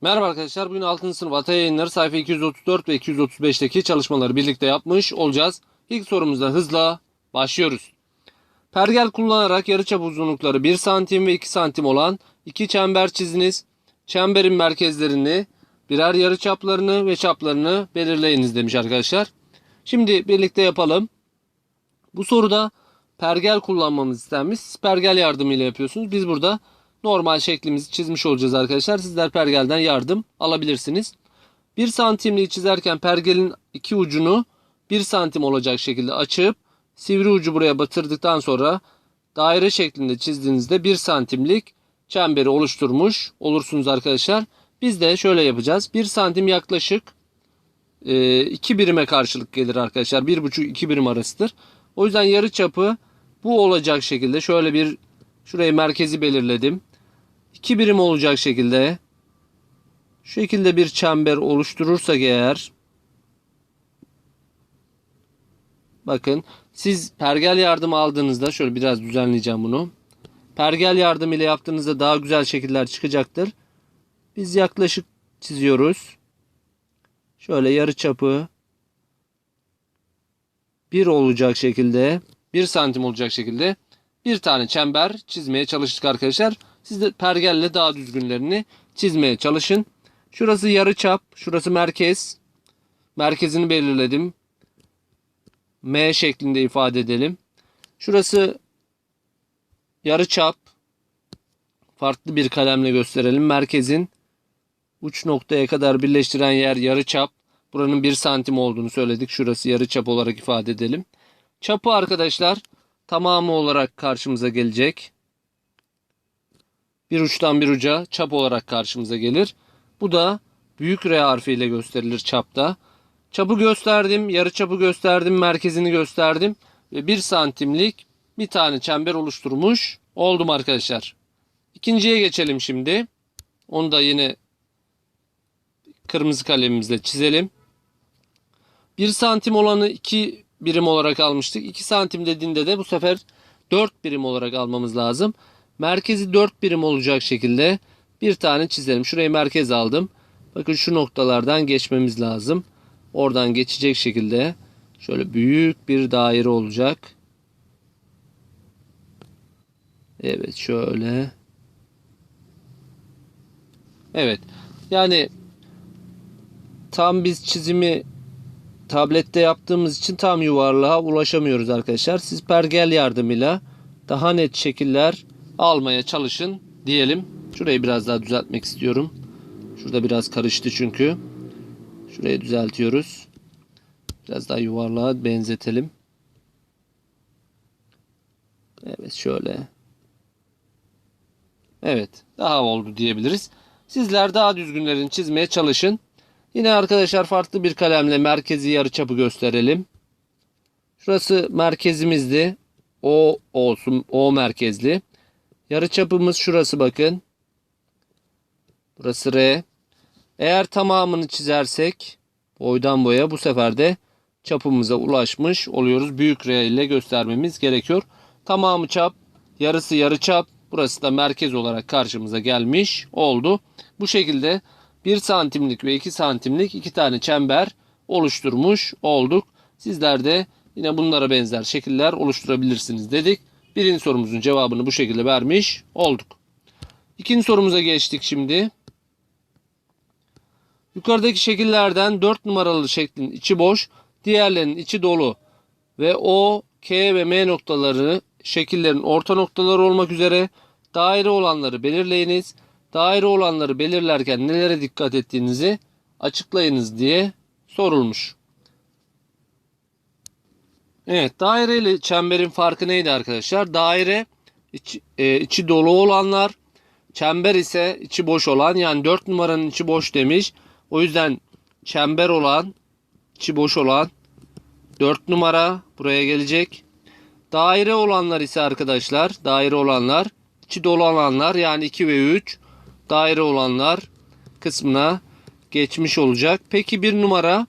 Merhaba arkadaşlar. Bugün 6. sınıf Ata Yayınları sayfa 234 ve 235'teki çalışmaları birlikte yapmış olacağız. İlk sorumuzda hızla başlıyoruz. Pergel kullanarak yarıçap uzunlukları 1 santim ve 2 santim olan iki çember çiziniz. Çemberin merkezlerini, birer yarıçaplarını ve çaplarını belirleyiniz demiş arkadaşlar. Şimdi birlikte yapalım. Bu soruda pergel kullanmamız istenmiş. Pergel yardımıyla yapıyorsunuz. Biz burada normal şeklimizi çizmiş olacağız arkadaşlar. Sizler pergelden yardım alabilirsiniz. 1 santimliği çizerken pergelin iki ucunu 1 santim olacak şekilde açıp sivri ucu buraya batırdıktan sonra daire şeklinde çizdiğinizde 1 santimlik çemberi oluşturmuş olursunuz arkadaşlar. Biz de şöyle yapacağız. 1 santim yaklaşık 2 birime karşılık gelir arkadaşlar. 1,5-2 birim arasıdır. O yüzden yarı çapı bu olacak şekilde şöyle bir şurayı merkezi belirledim. 2 birim olacak şekilde şekilde bir çember oluşturursak eğer bakın siz pergel yardım aldığınızda şöyle biraz düzenleyeceğim bunu. Pergel yardım ile yaptığınızda daha güzel şekiller çıkacaktır. Biz yaklaşık çiziyoruz. Şöyle yarı çapı 1 olacak şekilde 1 santim olacak şekilde bir tane çember çizmeye çalıştık arkadaşlar. Siz de pergelle daha düzgünlerini çizmeye çalışın. Şurası yarı çap, şurası merkez. Merkezini belirledim. M şeklinde ifade edelim. Şurası yarı çap. Farklı bir kalemle gösterelim. Merkezin uç noktaya kadar birleştiren yer yarı çap. Buranın 1 santim olduğunu söyledik. Şurası yarı çap olarak ifade edelim. Çapı arkadaşlar tamamı olarak karşımıza gelecek. Bir uçtan bir uca çap olarak karşımıza gelir. Bu da büyük R harfiyle gösterilir çapta. Çapı gösterdim, yarı çapı gösterdim, merkezini gösterdim ve 1 santimlik bir tane çember oluşturmuş oldum arkadaşlar. İkinciye geçelim şimdi. Onu da yine kırmızı kalemimizle çizelim. 1 santim olanı 2 birim olarak almıştık. 2 santim dediğinde de bu sefer 4 birim olarak almamız lazım. Merkezi 4 birim olacak şekilde bir tane çizelim. Şurayı merkez aldım. Bakın şu noktalardan geçmemiz lazım. Oradan geçecek şekilde şöyle büyük bir daire olacak. Evet şöyle. Evet. Yani tam biz çizimi tablette yaptığımız için tam yuvarlığa ulaşamıyoruz arkadaşlar. Siz pergel yardımıyla daha net şekiller almaya çalışın diyelim. Şurayı biraz daha düzeltmek istiyorum. Şurada biraz karıştı çünkü. Şurayı düzeltiyoruz. Biraz daha yuvarlığa benzetelim. Evet şöyle. Evet daha oldu diyebiliriz. Sizler daha düzgünlerini çizmeye çalışın. Yine arkadaşlar farklı bir kalemle merkezi yarıçapı gösterelim. Şurası merkezimizdi. O olsun. O merkezli. Yarıçapımız şurası bakın. Burası R. Eğer tamamını çizersek boydan boya bu sefer de çapımıza ulaşmış oluyoruz. Büyük R ile göstermemiz gerekiyor. Tamamı çap, yarısı yarı çap, burası da merkez olarak karşımıza gelmiş oldu. Bu şekilde 1 santimlik ve 2 santimlik iki tane çember oluşturmuş olduk. Sizler de yine bunlara benzer şekiller oluşturabilirsiniz dedik. Birinci sorumuzun cevabını bu şekilde vermiş olduk. İkinci sorumuza geçtik şimdi. Yukarıdaki şekillerden 4 numaralı şeklin içi boş, diğerlerinin içi dolu ve O, K ve M noktaları şekillerin orta noktaları olmak üzere daire olanları belirleyiniz. Daire olanları belirlerken nelere dikkat ettiğinizi açıklayınız diye sorulmuş. Evet daire ile çemberin farkı neydi arkadaşlar? Daire içi, e, içi dolu olanlar, çember ise içi boş olan yani 4 numaranın içi boş demiş. O yüzden çember olan, içi boş olan 4 numara buraya gelecek. Daire olanlar ise arkadaşlar, daire olanlar, içi dolu olanlar yani 2 ve 3 daire olanlar kısmına geçmiş olacak. Peki bir numara,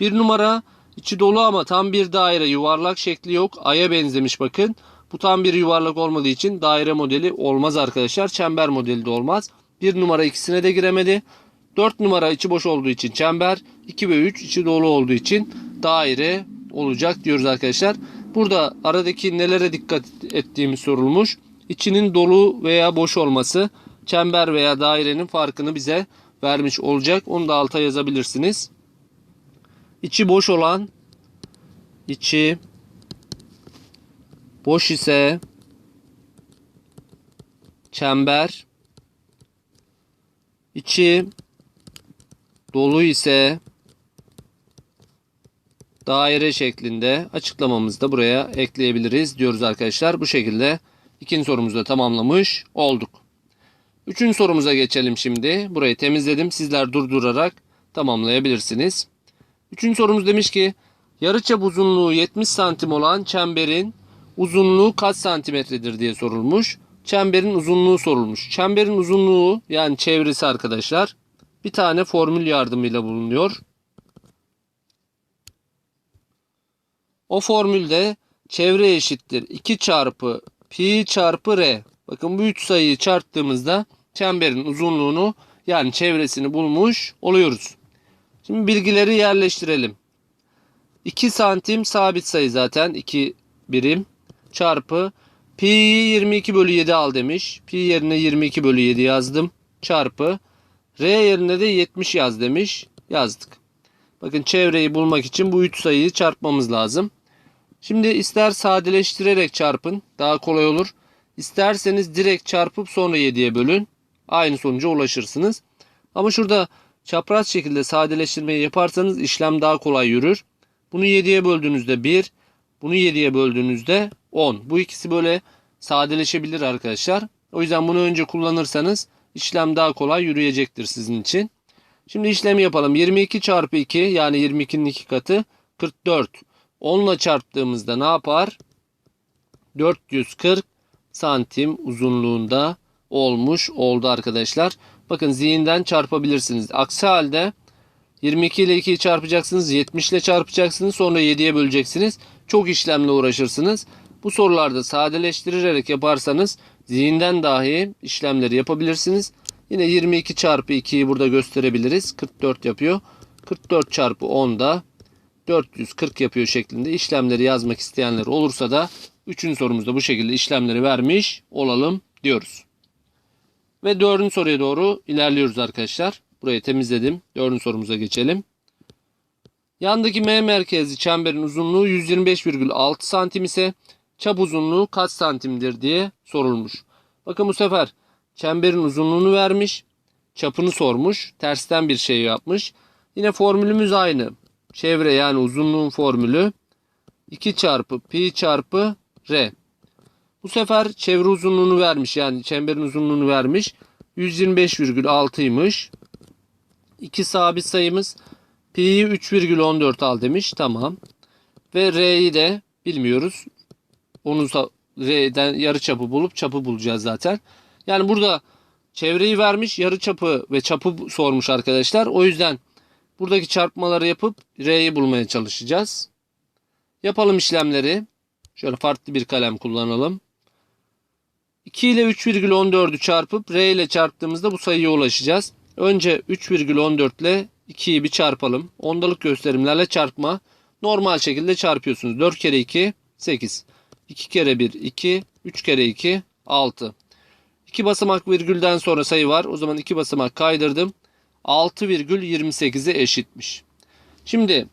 bir numara içi dolu ama tam bir daire, yuvarlak şekli yok. Aya benzemiş bakın. Bu tam bir yuvarlak olmadığı için daire modeli olmaz arkadaşlar. Çember modeli de olmaz. Bir numara ikisine de giremedi. 4 numara içi boş olduğu için çember. 2 ve 3 içi dolu olduğu için daire olacak diyoruz arkadaşlar. Burada aradaki nelere dikkat ettiğimiz sorulmuş. İçinin dolu veya boş olması çember veya dairenin farkını bize vermiş olacak. Onu da alta yazabilirsiniz. İçi boş olan içi boş ise çember içi dolu ise daire şeklinde açıklamamızı da buraya ekleyebiliriz diyoruz arkadaşlar. Bu şekilde ikinci sorumuzu da tamamlamış olduk. Üçüncü sorumuza geçelim şimdi. Burayı temizledim. Sizler durdurarak tamamlayabilirsiniz. Üçüncü sorumuz demiş ki yarıçap uzunluğu 70 santim olan çemberin uzunluğu kaç santimetredir diye sorulmuş. Çemberin uzunluğu sorulmuş. Çemberin uzunluğu yani çevresi arkadaşlar bir tane formül yardımıyla bulunuyor. O formülde çevre eşittir 2 çarpı pi çarpı r. Bakın bu üç sayıyı çarptığımızda çemberin uzunluğunu yani çevresini bulmuş oluyoruz. Şimdi bilgileri yerleştirelim. 2 santim sabit sayı zaten 2 birim çarpı pi'yi 22 bölü 7 al demiş. Pi yerine 22 bölü 7 yazdım. Çarpı r yerine de 70 yaz demiş. Yazdık. Bakın çevreyi bulmak için bu üç sayıyı çarpmamız lazım. Şimdi ister sadeleştirerek çarpın daha kolay olur. İsterseniz direkt çarpıp sonra 7'ye bölün. Aynı sonuca ulaşırsınız. Ama şurada çapraz şekilde sadeleştirmeyi yaparsanız işlem daha kolay yürür. Bunu 7'ye böldüğünüzde 1, bunu 7'ye böldüğünüzde 10. Bu ikisi böyle sadeleşebilir arkadaşlar. O yüzden bunu önce kullanırsanız işlem daha kolay yürüyecektir sizin için. Şimdi işlemi yapalım. 22 çarpı 2 yani 22'nin 2 katı 44. 10 ile çarptığımızda ne yapar? 440 santim uzunluğunda olmuş oldu arkadaşlar. Bakın zihinden çarpabilirsiniz. Aksi halde 22 ile 2'yi çarpacaksınız. 70 ile çarpacaksınız. Sonra 7'ye böleceksiniz. Çok işlemle uğraşırsınız. Bu sorularda sadeleştirerek yaparsanız zihinden dahi işlemleri yapabilirsiniz. Yine 22 çarpı 2'yi burada gösterebiliriz. 44 yapıyor. 44 çarpı 10 da 440 yapıyor şeklinde işlemleri yazmak isteyenler olursa da 3. sorumuzda bu şekilde işlemleri vermiş olalım diyoruz. Ve 4. soruya doğru ilerliyoruz arkadaşlar. Burayı temizledim. 4. sorumuza geçelim. Yandaki M merkezli çemberin uzunluğu 125,6 santim ise çap uzunluğu kaç santimdir diye sorulmuş. Bakın bu sefer çemberin uzunluğunu vermiş. Çapını sormuş. Tersten bir şey yapmış. Yine formülümüz aynı. Çevre yani uzunluğun formülü 2 çarpı pi çarpı r. Bu sefer çevre uzunluğunu vermiş. Yani çemberin uzunluğunu vermiş. 125,6'ymış. İki sabit sayımız. Pi'yi 3,14 al demiş. Tamam. Ve R'yi de bilmiyoruz. Onun R'den yarı çapı bulup çapı bulacağız zaten. Yani burada çevreyi vermiş, yarı çapı ve çapı sormuş arkadaşlar. O yüzden buradaki çarpmaları yapıp R'yi bulmaya çalışacağız. Yapalım işlemleri. Şöyle farklı bir kalem kullanalım. 2 ile 3,14'ü çarpıp R ile çarptığımızda bu sayıya ulaşacağız. Önce 3,14 ile 2'yi bir çarpalım. Ondalık gösterimlerle çarpma. Normal şekilde çarpıyorsunuz. 4 kere 2 8. 2 kere 1 2. 3 kere 2 6. 2 basamak virgülden sonra sayı var. O zaman 2 basamak kaydırdım. 6,28'e eşitmiş. Şimdi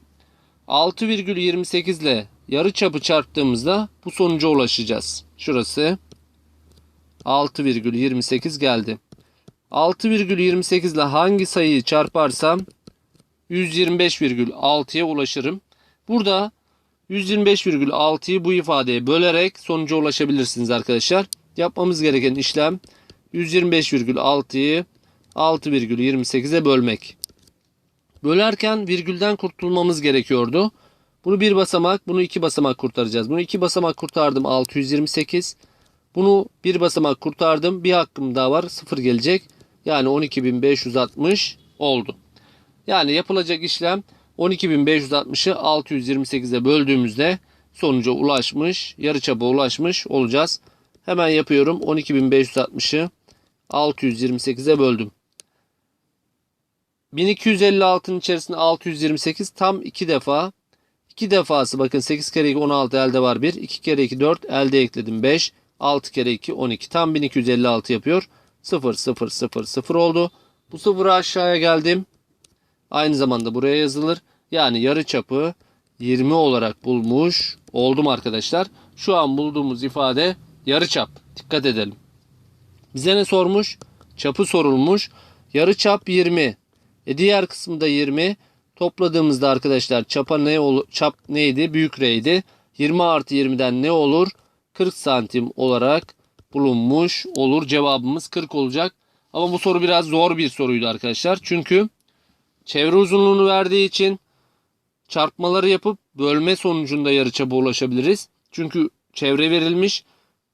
6,28 ile yarı çapı çarptığımızda bu sonuca ulaşacağız. Şurası 6,28 geldi. 6,28 ile hangi sayıyı çarparsam 125,6'ya ulaşırım. Burada 125,6'yı bu ifadeye bölerek sonuca ulaşabilirsiniz arkadaşlar. Yapmamız gereken işlem 125,6'yı 6,28'e bölmek. Bölerken virgülden kurtulmamız gerekiyordu. Bunu bir basamak, bunu iki basamak kurtaracağız. Bunu iki basamak kurtardım 628. Bunu bir basamak kurtardım. Bir hakkım daha var. Sıfır gelecek. Yani 12.560 oldu. Yani yapılacak işlem 12.560'ı 628'e böldüğümüzde sonuca ulaşmış, yarıçapa ulaşmış olacağız. Hemen yapıyorum. 12.560'ı 628'e böldüm. 1256'nın içerisinde 628 tam 2 defa. 2 defası bakın 8 kere 2 16 elde var 1. 2 kere 2 4 elde ekledim 5. 6 kere 2 12 tam 1256 yapıyor. 0 0 0 0 oldu. Bu sıfırı aşağıya geldim. Aynı zamanda buraya yazılır. Yani yarı çapı 20 olarak bulmuş oldum arkadaşlar. Şu an bulduğumuz ifade yarı çap. Dikkat edelim. Bize ne sormuş? Çapı sorulmuş. Yarı çap 20. E diğer kısmı da 20. Topladığımızda arkadaşlar çapa ne? Çap neydi? Büyük R'ydi. 20 artı 20'den ne olur? 40 santim olarak bulunmuş olur. Cevabımız 40 olacak. Ama bu soru biraz zor bir soruydu arkadaşlar. Çünkü çevre uzunluğunu verdiği için çarpmaları yapıp bölme sonucunda yarıçapa ulaşabiliriz. Çünkü çevre verilmiş.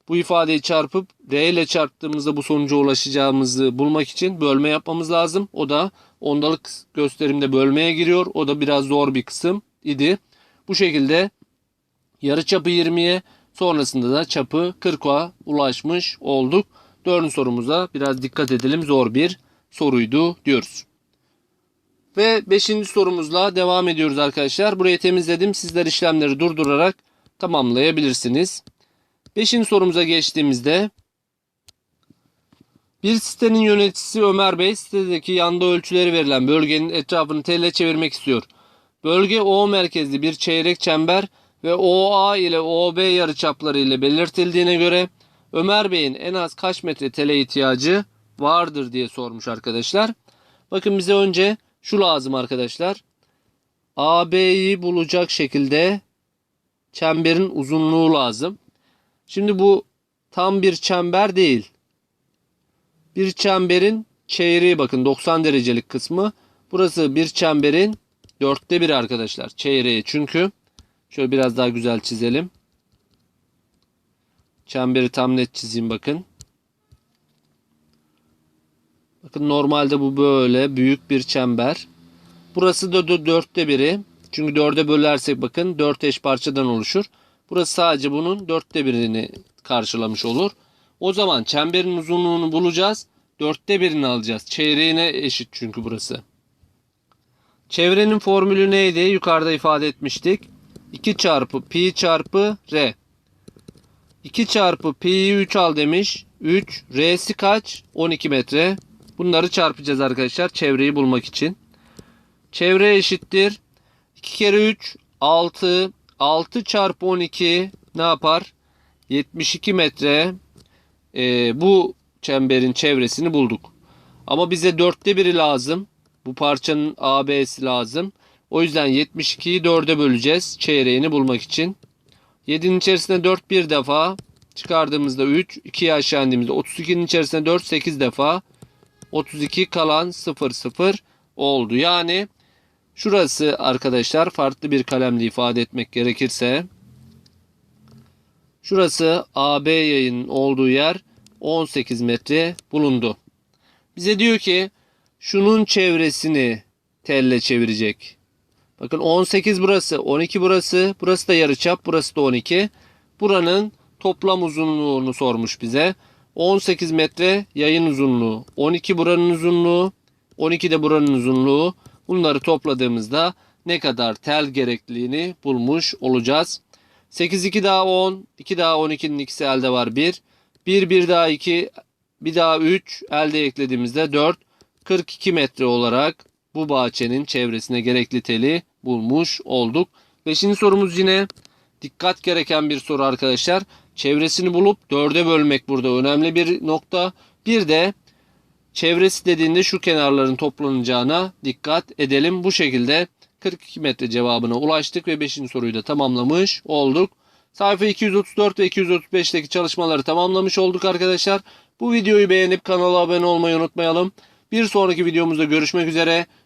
Bu ifadeyi çarpıp R ile çarptığımızda bu sonuca ulaşacağımızı bulmak için bölme yapmamız lazım. O da ondalık gösterimde bölmeye giriyor. O da biraz zor bir kısım idi. Bu şekilde yarıçapı 20'ye sonrasında da çapı 40'a ulaşmış olduk. Dördüncü sorumuza biraz dikkat edelim. Zor bir soruydu diyoruz. Ve beşinci sorumuzla devam ediyoruz arkadaşlar. Burayı temizledim. Sizler işlemleri durdurarak tamamlayabilirsiniz. Beşinci sorumuza geçtiğimizde bir sitenin yöneticisi Ömer Bey sitedeki yanda ölçüleri verilen bölgenin etrafını telle çevirmek istiyor. Bölge O merkezli bir çeyrek çember ve OA ile OB yarıçapları ile belirtildiğine göre Ömer Bey'in en az kaç metre tele ihtiyacı vardır diye sormuş arkadaşlar. Bakın bize önce şu lazım arkadaşlar. AB'yi bulacak şekilde çemberin uzunluğu lazım. Şimdi bu tam bir çember değil. Bir çemberin çeyreği bakın 90 derecelik kısmı. Burası bir çemberin dörtte biri arkadaşlar. Çeyreği çünkü. Şöyle biraz daha güzel çizelim. Çemberi tam net çizeyim bakın. Bakın normalde bu böyle büyük bir çember. Burası da dö- dörtte biri. Çünkü dörde bölersek bakın dört eş parçadan oluşur. Burası sadece bunun dörtte birini karşılamış olur. O zaman çemberin uzunluğunu bulacağız. Dörtte birini alacağız. Çeyreğine eşit çünkü burası. Çevrenin formülü neydi? Yukarıda ifade etmiştik. 2 çarpı pi çarpı r. 2 çarpı pi'yi 3 al demiş. 3. R'si kaç? 12 metre. Bunları çarpacağız arkadaşlar çevreyi bulmak için. Çevre eşittir. 2 kere 3 6. 6 çarpı 12 ne yapar? 72 metre. Ee, bu çemberin çevresini bulduk. Ama bize dörtte biri lazım. Bu parçanın AB'si lazım. O yüzden 72'yi 4'e böleceğiz çeyreğini bulmak için. 7'nin içerisinde 4 bir defa. Çıkardığımızda 3. 2'ye aşağı indiğimizde 32'nin içerisinde 4 8 defa. 32 kalan 0 0 oldu. Yani şurası arkadaşlar farklı bir kalemle ifade etmek gerekirse şurası AB yayının olduğu yer 18 metre bulundu. Bize diyor ki şunun çevresini telle çevirecek. Bakın 18 burası, 12 burası, burası da yarıçap, burası da 12. Buranın toplam uzunluğunu sormuş bize. 18 metre yayın uzunluğu, 12 buranın uzunluğu, 12 de buranın uzunluğu. Bunları topladığımızda ne kadar tel gerekliliğini bulmuş olacağız. 8 2 daha 10, 2 daha 12'nin ikisi elde var 1. 1 1 daha 2, bir daha 3 elde eklediğimizde 4. 42 metre olarak bu bahçenin çevresine gerekli teli bulmuş olduk. Beşinci sorumuz yine dikkat gereken bir soru arkadaşlar. Çevresini bulup dörde bölmek burada önemli bir nokta. Bir de çevresi dediğinde şu kenarların toplanacağına dikkat edelim. Bu şekilde 42 metre cevabına ulaştık ve 5. soruyu da tamamlamış olduk. Sayfa 234 ve 235'teki çalışmaları tamamlamış olduk arkadaşlar. Bu videoyu beğenip kanala abone olmayı unutmayalım. Bir sonraki videomuzda görüşmek üzere.